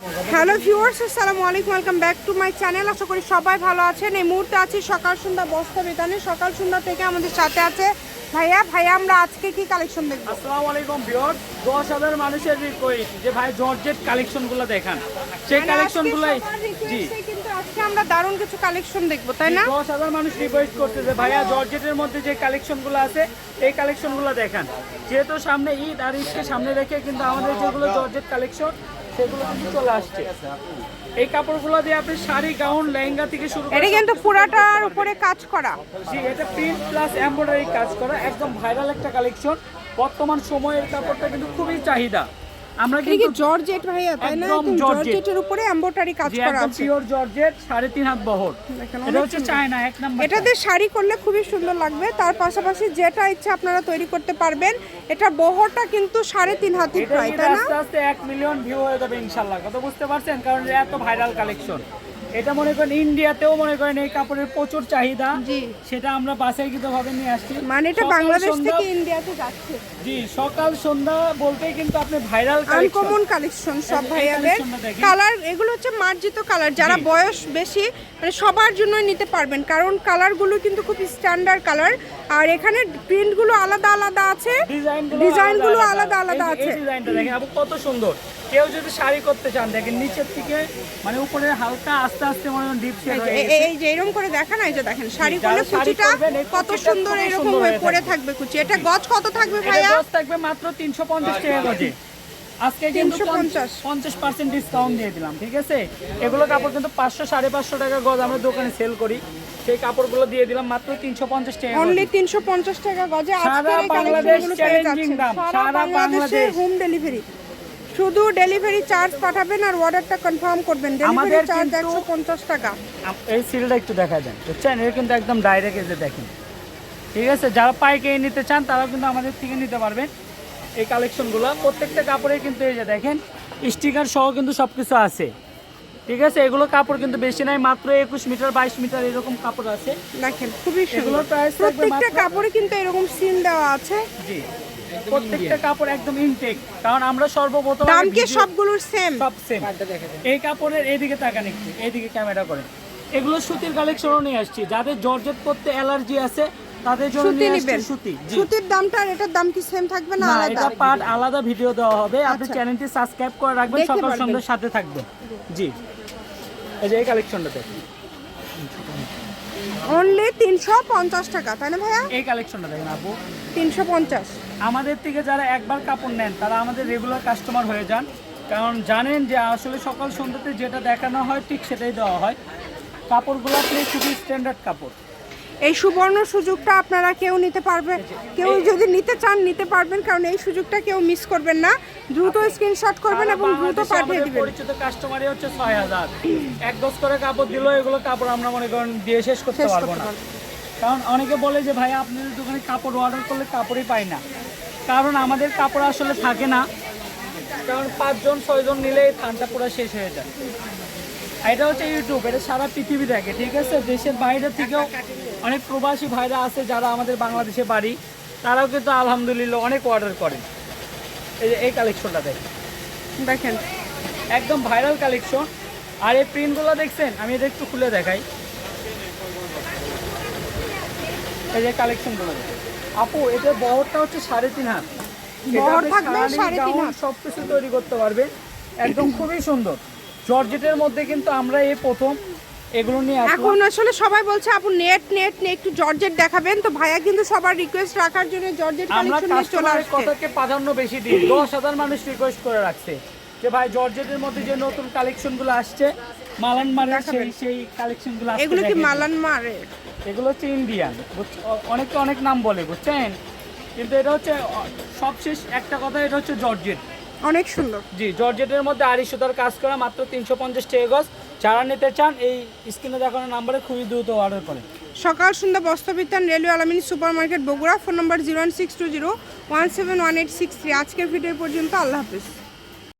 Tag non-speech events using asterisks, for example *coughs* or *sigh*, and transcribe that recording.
Hello viewers আসসালামু আলাইকুম welcome back to my channel. আশা করি সবাই ভালো আছেন। এই মুহূর্তে আছি সকাল সন্ধ্যা বস্তা বেতানে। সকাল সন্ধ্যা থেকে আমাদের সাথে আছে ভাইয়া। ভাইয়া আমরা আজকে কি কালেকশন দেখব? আসসালামু আলাইকুম ভিউয়ার দশ হাজার মানুষের রিকোয়েস্ট যে ভাই জর্জেট কালেকশনগুলো দেখান। সেই মানে কালেকশনগুলোই জি। কিন্তু আজকে আমরা দারুণ কিছু কালেকশন দেখব তাই না? দশ হাজার মানুষ রিকোয়েস্ট করতেছে। ভাইয়া জর্জেটের মধ্যে যে কালেকশনগুলো আছে এই কালেকশনগুলো দেখান। যেহেতু সামনে ঈদ আর ঈদকে সামনে রেখে কিন্তু আমাদের যেগুলো জর্জেট কালেকশন সেগুলো কিন্তু চলে আসছে। এই কাপড়গুলো দিয়ে আপনি শাড়ি গাউন লেহেঙ্গা থেকে শুরু করে এটা কিন্তু পুরাটার উপরে কাজ করা। জি এটা প্রিন্ট প্লাস এমব্রয়ডারি কাজ করা একদম ভাইরাল একটা কালেকশন। বর্তমান সময়ের কাপড়টা কিন্তু খুবই চাহিদা। আমরা কিন্তু জর্জেট ভাইয়া তাই না? একদম জর্জেটের উপরে এমব্রয়ডারি কাজ করা আছে। পিওর জর্জেট সাড়ে তিন হাত বহর। এটা হচ্ছে চায়না এক নাম্বার শাড়ি করলে খুবই সুন্দর লাগবে। তার পাশাপাশি যেটা ইচ্ছা আপনারা তৈরি করতে পারবেন এটা বহরটা কিন্তু সাড়ে তিন প্রায় তাই না? আস্তে আস্তে এক মিলিয়ন ভিউ হয়ে যাবে ইনশাল্লাহ। কথা বুঝতে পারছেন? কারণ এত ভাইরাল কালেকশন এটা মনে করেন ইন্ডিয়াতেও মনে করেন এই কাপড়ের প্রচুর চাহিদা। সেটা আমরা বাসাইকৃত ভাবে নিয়ে আসছি। মানে এটা বাংলাদেশ থেকে ইন্ডিয়াতে যাচ্ছে। জি সকাল সন্ধ্যা বলতেই কিন্তু আপনি ভাইরাল আনকমন কালেকশন সব ভাইয়াদের। কালার এগুলো হচ্ছে মার্জিত কালার যারা বয়স বেশি মানে সবার জন্যই নিতে পারবেন। কারণ কালারগুলো কিন্তু খুব স্ট্যান্ডার্ড কালার আর এখানে প্রিন্টগুলো আলাদা আলাদা আছে। ডিজাইনগুলো আলাদা আলাদা। আছে। ডিজাইনটা দেখেন আপু কত সুন্দর। কেউ যদি শাড়ি করতে চান দেখেন নিচের থেকে মানে উপরে হালকা আস্তে আস্তে মনে ডিপ শেড এই- যে এরকম করে দেখা না এই যে দেখেন শাড়ি করলে কুচিটা কত সুন্দর এরকম হয়ে পড়ে থাকবে। থাকবে কুচি। এটা গজ কত থাকবে ভাইয়া? থাকবে মাত্র তিনশো পঞ্চাশ টাকা গজে আজকে কিন্তু 350 পঞ্চাশ। পার্সেন্ট ডিসকাউন্ট দিয়ে দিলাম ঠিক আছে? এগুলো কাপড় কিন্তু পাঁচশো সাড়ে পাঁচশো টাকা গজ আমরা দোকানে সেল করি। সেই কাপড়গুলো দিয়ে দিলাম মাত্র তিনশো পঞ্চাশ টাকা অনলি তিনশো পঞ্চাশ টাকা গজে। সারা আজকের এই বাংলাদেশ কালেকশনগুলো পেয়ে যাচ্ছেন। দাম, সারা সারা বাংলাদেশে হোম ডেলিভারি শুধু ডেলিভারি চার্জ পাঠাবেন আর অর্ডারটা কনফার্ম করবেন। ডেলিভারি চার্জ কিন্তু- একশো পঞ্চাশ টাকা। আপ- এই সিলটা একটু দেখা দেন বুঝছেন? এটা কিন্তু একদম ডাইরেক্ট এসে দেখেন। ঠিক আছে যারা পাইকারি নিতে চান তারা কিন্তু আমাদের থেকে নিতে পারবেন। এই কালেকশনগুলো প্রত্যেকটা কাপড়ে কিন্তু এই যে দেখেন স্টিকার সহ কিন্তু সব কিছু আছে। ঠিক আছে এগুলো কাপড় কিন্তু বেশি নাই মাত্র একুশ মিটার বাইশ মিটার এরকম কাপড় আছে। দেখেন খুবই সুন্দর। এগুলোর প্রত্যেকটা কাপড়ে কিন্তু এরকম সিল দেওয়া আছে। জি প্রত্যেকটা কাপড় একদম ইনটেক কারণ আমরা সর্বপ্রথম দাম কি সবগুলোর সেম সব সেম এই কাপড়ের এইদিকে তাকান একটু এইদিকে ক্যামেরা করেন। এগুলো সুতির কালেকশনও নিয়ে আসছি। যাদের জর্জেট করতে অ্যালার্জি আছে তাদের জন্য সুতি আসছি সুতি। সুতির দামটা আর এটার দাম কি সেম থাকবে না আলাদা? এটা পার্ট আলাদা ভিডিও দেওয়া হবে। আপনি আচ্ছা। চ্যানেলটি সাবস্ক্রাইব করে রাখবেন সকাল। সন্ধ্যার সাথে থাকবেন। জি। এই যে এই কালেকশনটা দেখুন। অনলি তিনশো পঞ্চাশ টাকা তাই না ভাইয়া? এই কালেকশনটা দেখেন আপু। তিনশো পঞ্চাশ। আমাদের থেকে যারা একবার কাপড় নেন তারা আমাদের রেগুলার কাস্টমার হয়ে যান। কারণ জানেন যে আসলে সকাল সন্ধ্যাতে যেটা দেখানো হয় ঠিক সেটাই দেওয়া হয়। কাপড়গুলো আপনি খুবই স্ট্যান্ডার্ড কাপড়। এই সুবর্ণ সুযোগটা আপনারা কেউ নিতে পারবে কেউ যদি নিতে চান নিতে পারবেন কারণ এই সুযোগটা কেউ মিস করবেন না। দ্রুত স্ক্রিনশট করবেন এবং দ্রুত পাঠিয়ে দিবেন। পরিচিত কাস্টমারই হচ্ছে ছয় হাজার। এক দশ করে কাপড় দিল এগুলো কাপড় আমরা মনে করেন দিয়ে শেষ করতে পারব না। কারণ অনেকে বলে যে ভাই আপনাদের দোকানে কাপড় অর্ডার করলে কাপড়ই পাই না। কারণ আমাদের কাপড় আসলে থাকে না। কারণ পাঁচজন ছয়জন নিলে এই থানটা পুরো শেষ হয়ে যায়। এটা হচ্ছে ইউটিউব এটা সারা পৃথিবী দেখে ঠিক আছে? দেশের বাইরে থেকেও অনেক প্রবাসী ভাইরা আছে যারা আমাদের বাংলাদেশে বাড়ি তারাও কিন্তু আলহামদুলিল্লাহ অনেক অর্ডার করে। এই যে এই কালেকশনটা দেখে দেখেন। একদম ভাইরাল কালেকশন আর এই প্রিন্টগুলো দেখছেন? আমি এটা একটু খুলে দেখাই। এই যে কালেকশনগুলো আপু এটা বহরটা হচ্ছে সাড়ে তিন হাত। এটা বহর আপনি থাকবে শাড়ি, সাড়ে তিন গাউন হাত। সব কিছু তৈরি করতে পারবে একদম খুবই সুন্দর। জর্জেটের মধ্যে কিন্তু আমরা এই প্রথম এগুলো নিয়ে এখন আসলে সবাই বলছে আপু নেট নেট নিয়ে একটু জর্জেট দেখাবেন। তো ভাইয়া কিন্তু সবার রিকোয়েস্ট রাখার জন্য জর্জেট কালেকশন নিয়ে চলে আসছে। কথাকে প্রাধান্য বেশি দিই। *coughs* দশ হাজার মানুষ রিকোয়েস্ট করে রাখছে যে ভাই জর্জেটের মধ্যে যে নতুন কালেকশনগুলো আসছে মালানমারের সেই সেই কালেকশনগুলো আজকে এগুলো কি। মালান মারে এগুলো হচ্ছে ইন্ডিয়ান অনেকে অনেক নাম বলে বুঝছেন? কিন্তু এটা হচ্ছে সবশেষ একটা কথা এটা হচ্ছে জর্জেট। অনেক সুন্দর। জি জর্জেটের মধ্যে আড়ি সুতার কাজ করা মাত্র তিনশো পঞ্চাশ টাকা গজ। যারা নিতে চান এই স্ক্রিনে দেখানো নাম্বারে খুবই দ্রুত অর্ডার করেন সকাল সন্ধ্যা Bastrabitan railway Alamini super market Bogura phone number zero one six two zero one seven one eight six three. আজকের ভিডিও পর্যন্ত আল্লাহ হাফিজ।